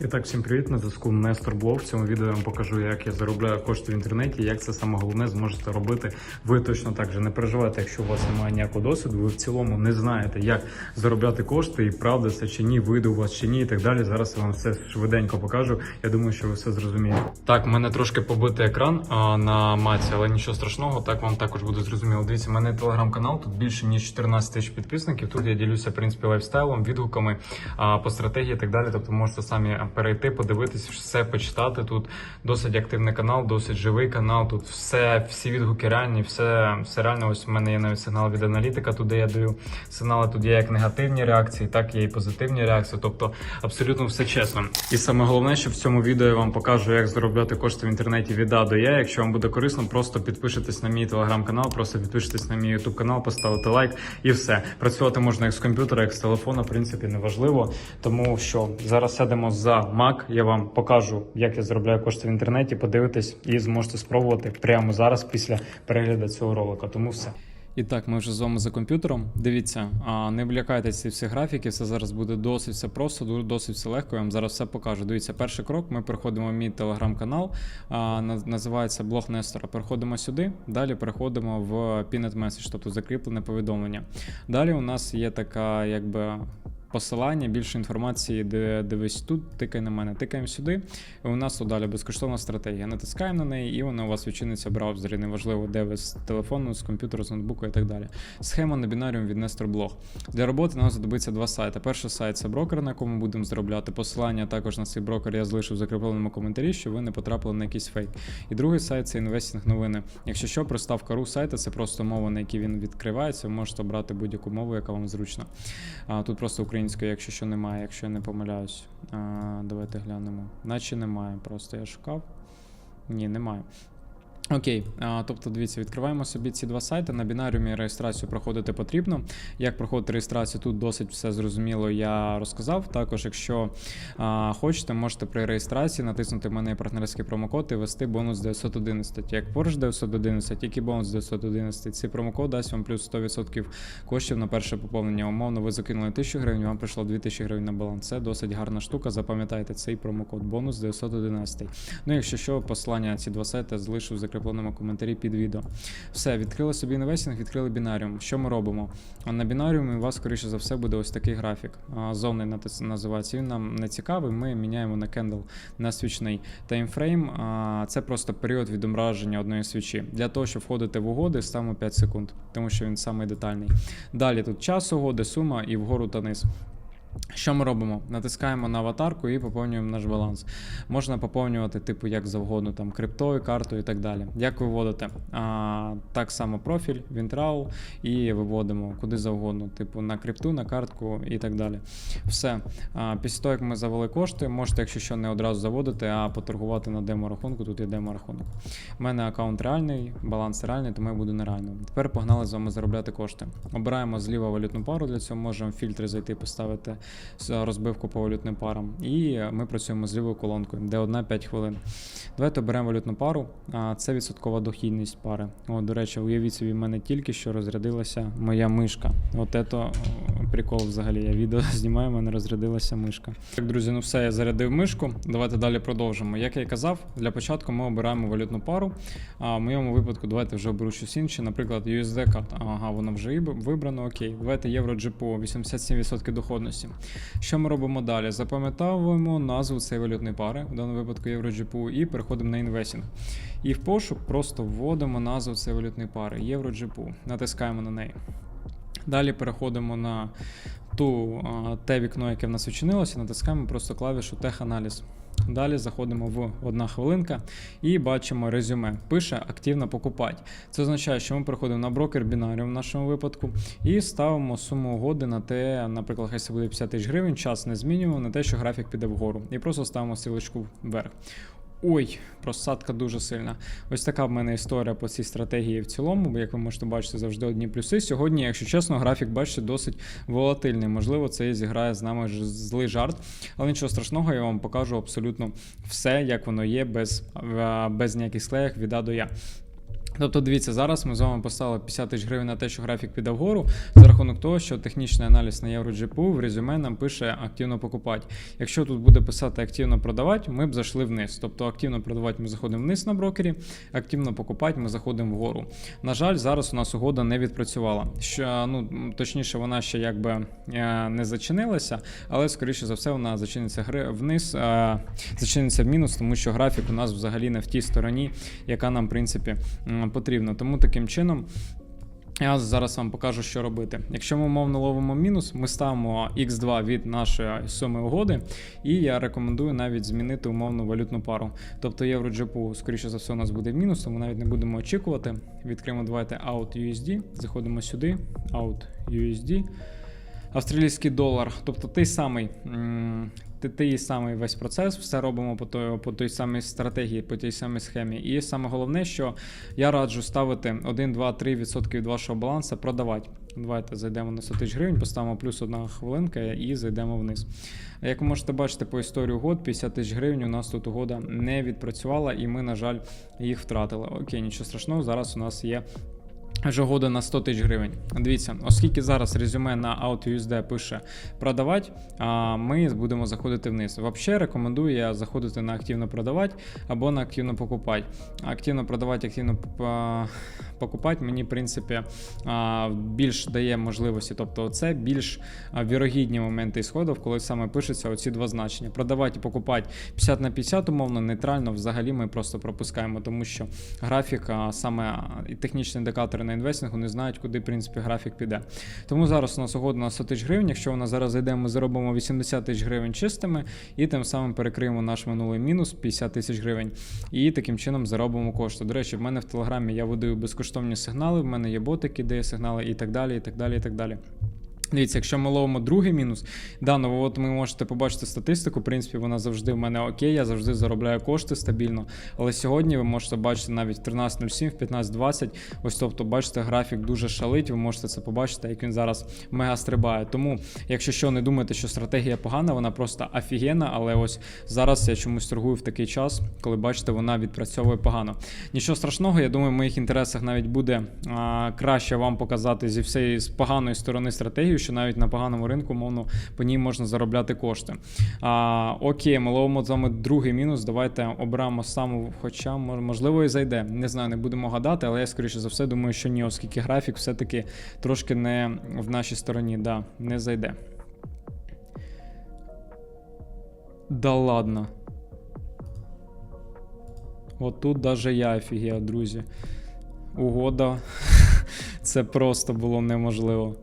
І так, всім привіт, на зв'язку Нестор Блог. В цьому відео я вам покажу, як я заробляю кошти в інтернеті, як це саме головне зможете робити. Ви точно так же не переживайте, якщо у вас немає ніякого досвіду, ви в цілому не знаєте, як заробляти кошти, і правда це чи ні, вийде у вас чи ні, і так далі. Зараз я вам все швиденько покажу. Я думаю, що ви все зрозумієте. Так, в мене трошки побитий екран а, на маці, але нічого страшного, так вам також буде зрозуміло. Дивіться, в мене телеграм-канал, тут більше ніж 14 тисяч підписників. Тут я ділюся, в принципі, лайфстайлом, відгуками а, по стратегії і так далі. Тобто можете самі перейти, подивитись, все почитати. Тут досить активний канал, досить живий канал. Тут все, всі відгуки реальні, все, все реально. Ось у мене є навіть сигнал від аналітика. Туди я даю сигнали. Тут є як негативні реакції, так є і позитивні реакції. Тобто абсолютно все чесно. І саме головне, що в цьому відео я вам покажу, як заробляти кошти в інтернеті від А до Я. Якщо вам буде корисно, просто підпишитесь на мій телеграм-канал, просто підпишитесь на мій ютуб канал, поставити лайк і все. Працювати можна як з комп'ютера, як з телефона, в принципі, неважливо. Тому що зараз сядемо за Mac, я вам покажу, як я заробляю кошти в інтернеті. Подивитесь і зможете спробувати прямо зараз після перегляду цього ролика. Тому все. І так, ми вже з вами за комп'ютером. Дивіться, а не влякайтеся ці всі графіки, все зараз буде досить все просто, досить все легко. Я вам зараз все покажу. Дивіться, перший крок. Ми переходимо в мій телеграм-канал, називається блог Нестора. Переходимо сюди, далі переходимо в Pinned Message, тобто закріплене повідомлення. Далі у нас є така, якби. Посилання, більше інформації, де дивись тут, тикай на мене, тикаємо сюди. І у нас тут далі безкоштовна стратегія. Натискаємо на неї, і вона у вас відчиниться в браузері. Неважливо, де ви з телефону, з комп'ютера, з ноутбуку і так далі. Схема на бінаріум від Nestor Blog. Для роботи нам знадобиться два сайти. Перший сайт це брокер, на якому будемо заробляти. Посилання також на цей брокер я залишив в закріпленому коментарі, щоб ви не потрапили на якийсь фейк. І другий сайт це інвестінг новини. Якщо що, приставка ру сайта це просто мова, на якій він відкривається. Ви можете обрати будь-яку мову, яка вам зручна. Тут просто українською, якщо що немає, якщо я не помиляюсь. А, давайте глянемо. Наче немає, просто я шукав. Ні, немає. Окей, тобто дивіться, відкриваємо собі ці два сайти. На бінаріумі реєстрацію проходити потрібно. Як проходити реєстрацію, тут досить все зрозуміло, я розказав. Також, якщо а, хочете, можете при реєстрації натиснути в мене партнерський промокод і ввести бонус 911. Як Porsche 911, тільки бонус 911. Цей промокод дасть вам плюс 100% коштів на перше поповнення. Умовно, ви закинули 1000 гривень, вам прийшло 2000 гривень на баланс. Це досить гарна штука. Запам'ятайте цей промокод бонус 911. Ну, якщо що, посилання ці два сайти залишу в закріпленому коментарі під відео. Все, відкрили собі інвестинг, відкрили бінаріум. Що ми робимо? На бінаріумі у вас, скоріше за все, буде ось такий графік. А, Зовний називається. Він нам не цікавий. Ми міняємо на кендл на свічний таймфрейм. Це просто період відображення одної свічі. Для того, щоб входити в угоди, ставимо 5 секунд, тому що він самий детальний. Далі тут час угоди, сума і вгору та низ. Що ми робимо? Натискаємо на аватарку і поповнюємо наш баланс. Можна поповнювати, типу, як завгодно, там криптою, картою і так далі. Як виводити? А, так само профіль, Вінтрал і виводимо куди завгодно, типу на крипту, на картку і так далі. Все. А, після того, як ми завели кошти, можете, якщо що, не одразу заводити, а поторгувати на демо-рахунку. Тут є демо-рахунок. У мене аккаунт реальний, баланс реальний, тому я буду нереальним. Тепер погнали з вами заробляти кошти. Обираємо зліва валютну пару. Для цього можемо фільтри зайти, поставити розбивку по валютним парам. І ми працюємо з лівою колонкою, де одна 5 хвилин. Давайте оберемо валютну пару. Це відсоткова дохідність пари. О, до речі, уявіть собі, в мене тільки що розрядилася моя мишка. От це прикол взагалі. Я відео знімаю, в мене розрядилася мишка. Так, друзі, ну все, я зарядив мишку. Давайте далі продовжимо. Як я і казав, для початку ми обираємо валютну пару. А в моєму випадку давайте вже оберу щось інше. Наприклад, USD карта. Ага, воно вже вибрано. Окей. Давайте євро GPO, 87% доходності. Що ми робимо далі? Запам'ятовуємо назву цієї валютної пари, в даному випадку євро GPU, і переходимо на інвестінг. І в пошук просто вводимо назву цієї валютної пари GPU. Натискаємо на неї. Далі переходимо на ту, те вікно, яке в нас відчинилося, натискаємо просто клавішу теханаліз. Далі заходимо в одна хвилинка і бачимо резюме. Пише активно покупати. Це означає, що ми приходимо на брокер бінаріум в нашому випадку і ставимо суму угоди на те, наприклад, хай це буде 50 тисяч гривень, час не змінюємо на те, що графік піде вгору. І просто ставимо стрілочку вверх. Ой, просадка дуже сильна. Ось така в мене історія по цій стратегії в цілому, бо як ви можете бачити, завжди одні плюси. Сьогодні, якщо чесно, графік бачите досить волатильний. Можливо, це зіграє з нами злий жарт, але нічого страшного, я вам покажу абсолютно все, як воно є, без, без ніяких склеєк від А до Я. Тобто, дивіться, зараз ми з вами поставили 50 тисяч гривень на те, що графік піде вгору, за рахунок того, що технічний аналіз на EuroGPU в резюме нам пише активно покупати. Якщо тут буде писати активно продавати, ми б зайшли вниз. Тобто активно продавати ми заходимо вниз на брокері, активно покупати ми заходимо вгору. На жаль, зараз у нас угода не відпрацювала. Що ну точніше, вона ще якби е, не зачинилася, але скоріше за все вона зачиниться гри вниз, е, зачиниться в мінус, тому що графік у нас взагалі не в тій стороні, яка нам в принципі м, потрібна. Тому таким чином. Я зараз вам покажу, що робити. Якщо ми умовно ловимо мінус, ми ставимо x2 від нашої суми угоди, і я рекомендую навіть змінити умовну валютну пару. Тобто євро GPU, скоріше за все, у нас буде мінус, тому навіть не будемо очікувати. Відкриємо давайте out USD, заходимо сюди, out USD. Австралійський долар, тобто той самий, той самий весь процес, все робимо по той, по той самій стратегії, по тій самій схемі. І саме головне, що я раджу ставити 1, 2, 3% від вашого балансу, продавати. Давайте зайдемо на 100 тисяч гривень, поставимо плюс одна хвилинка і зайдемо вниз. Як ви можете бачити по історії угод, 50 тисяч гривень у нас тут угода не відпрацювала, і ми, на жаль, їх втратили. Окей, нічого страшного, зараз у нас є вже угода на 100 тисяч гривень. Дивіться, оскільки зараз резюме на AutoUSD пише продавати, ми будемо заходити вниз. Взагалі рекомендую я заходити на активно продавати або на активно покупати. Активно продавати, активно покупати мені, в принципі, більш дає можливості. Тобто, це більш вірогідні моменти ісходів, коли саме пишеться оці два значення. Продавати і покупати 50 на 50, умовно, нейтрально взагалі ми просто пропускаємо, тому що графік, саме і технічні індикатори на інвестингу не знають, куди в принципі графік піде. Тому зараз у нас угода на 100 тисяч гривень. Якщо вона зараз зайде, ми заробимо 80 тисяч гривень чистими і тим самим перекриємо наш минулий мінус 50 тисяч гривень. І таким чином заробимо кошти. До речі, в мене в телеграмі я видаю безкоштовні сигнали, в мене є ботики, де є сигнали і так далі, і так далі, і так далі. Дивіться, якщо ми ловимо другий мінус, да, ну от ви можете побачити статистику. В принципі, вона завжди в мене окей, я завжди заробляю кошти стабільно. Але сьогодні ви можете бачити навіть в 13.07, в 15.20. Ось тобто, бачите, графік дуже шалить. Ви можете це побачити, як він зараз мега стрибає. Тому, якщо що, не думайте, що стратегія погана, вона просто офігенна, але ось зараз я чомусь торгую в такий час, коли бачите, вона відпрацьовує погано. Нічого страшного, я думаю, в моїх інтересах навіть буде а, краще вам показати зі всієї з поганої сторони стратегію, що навіть на поганому ринку, мовно, по ній можна заробляти кошти. А, окей, ми ловимо з вами другий мінус. Давайте оберемо саму, хоча можливо і зайде. Не знаю, не будемо гадати, але я скоріше за все думаю, що ні, оскільки графік все-таки трошки не в нашій стороні, да, не зайде. Да ладно. От тут даже я офігел, друзі. Угода. Це просто було неможливо.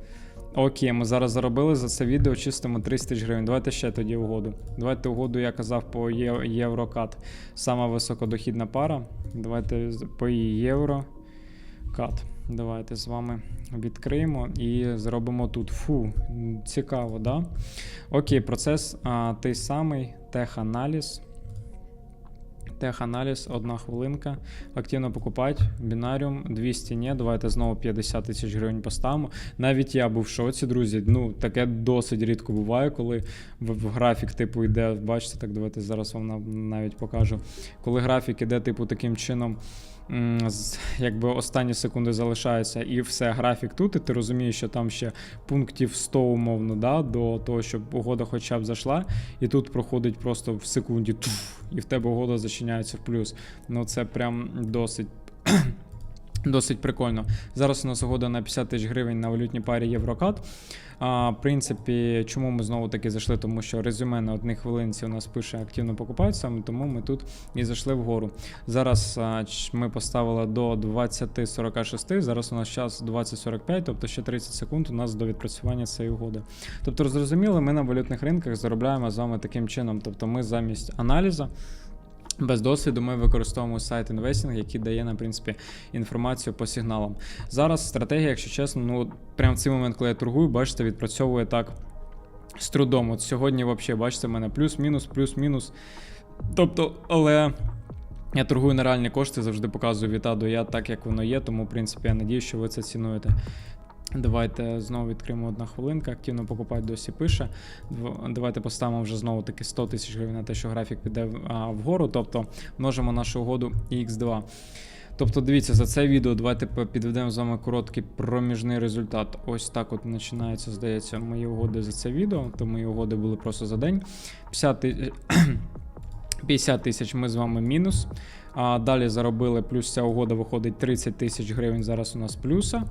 Окей, ми зараз заробили за це відео чистимо 300 тисяч гривень. Давайте ще тоді угоду. Давайте угоду, я казав, по Єврокат. Сама високодохідна пара. Давайте по Єврокат. Давайте з вами відкриємо і зробимо тут. Фу, цікаво, да? Окей, процес а, той самий, теханаліз. Теханаліз, одна хвилинка. Активно покупати. Бінаріум 200 ні. Давайте знову 50 тисяч гривень поставимо. Навіть я був в шоці, друзі. Ну, таке досить рідко буває, коли в, графік, типу, йде. Бачите, так давайте зараз вам навіть покажу. Коли графік іде, типу, таким чином. Якби останні секунди залишаються, і все, графік тут, і ти розумієш, що там ще пунктів 100 умовно, да, до того, щоб угода хоча б зайшла, і тут проходить просто в секунді, туф, і в тебе угода зачиняється в плюс. Ну це прям досить. Досить прикольно. Зараз у нас угода на 50 тисяч гривень на валютній парі Єврокат. А, в принципі, чому ми знову таки зайшли? Тому що резюме на одній хвилинці у нас пише активно покупають тому ми тут і зайшли вгору. Зараз а, ми поставили до 20.46, зараз у нас час 20.45, тобто ще 30 секунд у нас до відпрацювання цієї угоди. Тобто, зрозуміло, ми на валютних ринках заробляємо з вами таким чином. Тобто ми замість аналізу. Без досвіду ми використовуємо сайт інвестинг, який дає нам, в принципі, інформацію по сигналам. Зараз стратегія, якщо чесно, ну прямо в цей момент, коли я торгую, бачите, відпрацьовує так з трудом. От сьогодні, взагалі, бачите, в мене плюс-мінус, плюс-мінус. Тобто, але. Я торгую на реальні кошти, завжди показую до Я так, як воно є, тому, в принципі, я надію, що ви це цінуєте. Давайте знову відкриємо одна хвилинка. Активно покупати досі пише. Давайте поставимо вже знову таки 100 тисяч гривень на те, що графік піде а, вгору, тобто множимо нашу угоду x2. Тобто, дивіться, за це відео давайте підведемо з вами короткий проміжний результат. Ось так от починається, здається, мої угоди за це відео. То мої угоди були просто за день. 50 тисяч ми з вами мінус. А далі заробили, плюс ця угода виходить 30 тисяч гривень. Зараз у нас плюса.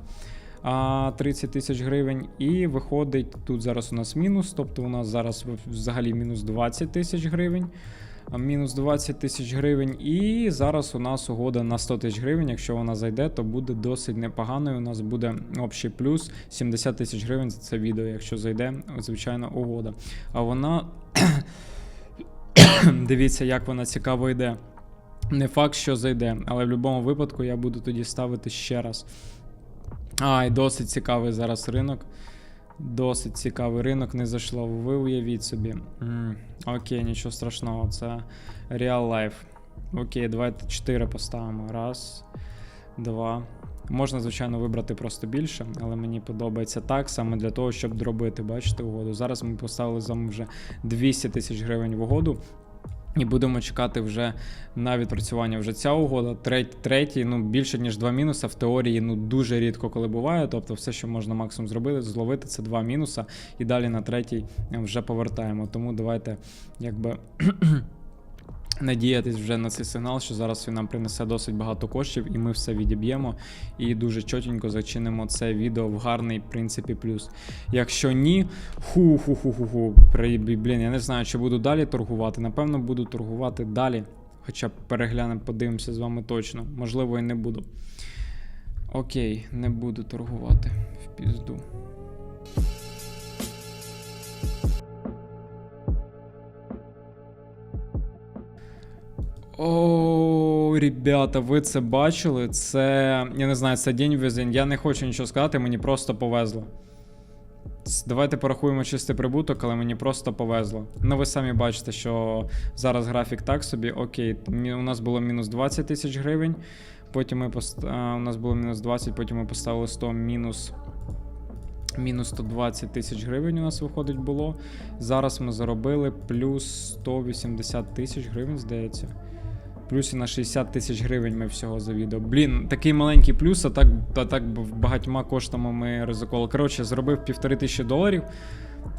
А 30 тисяч гривень. І виходить тут зараз у нас мінус. Тобто у нас зараз взагалі мінус 20 тисяч гривень. Мінус 20 тисяч гривень. І зараз у нас угода на 100 тисяч гривень. Якщо вона зайде, то буде досить непоганою. У нас буде общий плюс 70 тисяч гривень за це відео, якщо зайде, звичайно, угода. А вона. Дивіться, як вона цікаво йде. Не факт, що зайде, але в будь-якому випадку я буду тоді ставити ще раз. А, і досить цікавий зараз ринок. Досить цікавий ринок не зайшло. Ви уявіть собі. М, окей, нічого страшного, це Real Life. Окей, давайте 4 поставимо. Раз, два. Можна, звичайно, вибрати просто більше, але мені подобається так саме для того, щоб дробити, бачите, угоду. Зараз ми поставили з вами вже 200 тисяч гривень в угоду. І будемо чекати вже на відпрацювання. Вже ця угода, третій, третій, ну більше ніж два мінуса. В теорії ну дуже рідко коли буває. Тобто, все, що можна максимум зробити, зловити, це два мінуса, і далі на третій вже повертаємо. Тому давайте якби. Надіятись вже на цей сигнал, що зараз він нам принесе досить багато коштів, і ми все відіб'ємо і дуже чотенько зачинимо це відео в гарний в принципі плюс. Якщо ні, ху-ху-ху-ху-ху. Блін, я не знаю, чи буду далі торгувати. Напевно, буду торгувати далі. Хоча переглянемо, подивимося з вами точно. Можливо, і не буду. Окей, не буду торгувати в пізду. О, ребята, ви це бачили? Це. Я не знаю, це день везень. Я не хочу нічого сказати, мені просто повезло. Давайте порахуємо чистий прибуток, але мені просто повезло. Ну, ви самі бачите, що зараз графік так собі. Окей, у нас було мінус 20 тисяч гривень. Потім ми пост... а, у нас було мінус 20, потім ми поставили 100 мінус. Мінус 120 тисяч гривень у нас виходить було. Зараз ми заробили плюс 180 тисяч гривень, здається. Плюс на 60 тисяч гривень ми всього за відео. Блін, такий маленький плюс, а так, а так багатьма коштами ми ризикували. Коротше, зробив півтори тисячі доларів.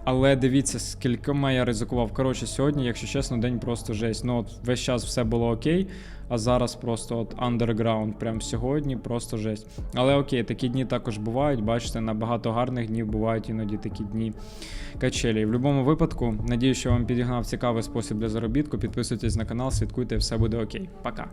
Але дивіться, скількома я ризикував. Коротше, сьогодні, якщо чесно, день просто жесть. Ну, от весь час все було окей, а зараз просто от underground. Прям сьогодні просто жесть. Але окей, такі дні також бувають. Бачите, на багато гарних днів бувають іноді такі дні качелі. В будь-якому випадку, надію, що вам підігнав цікавий спосіб для заробітку. Підписуйтесь на канал, слідкуйте, все буде окей. Пока.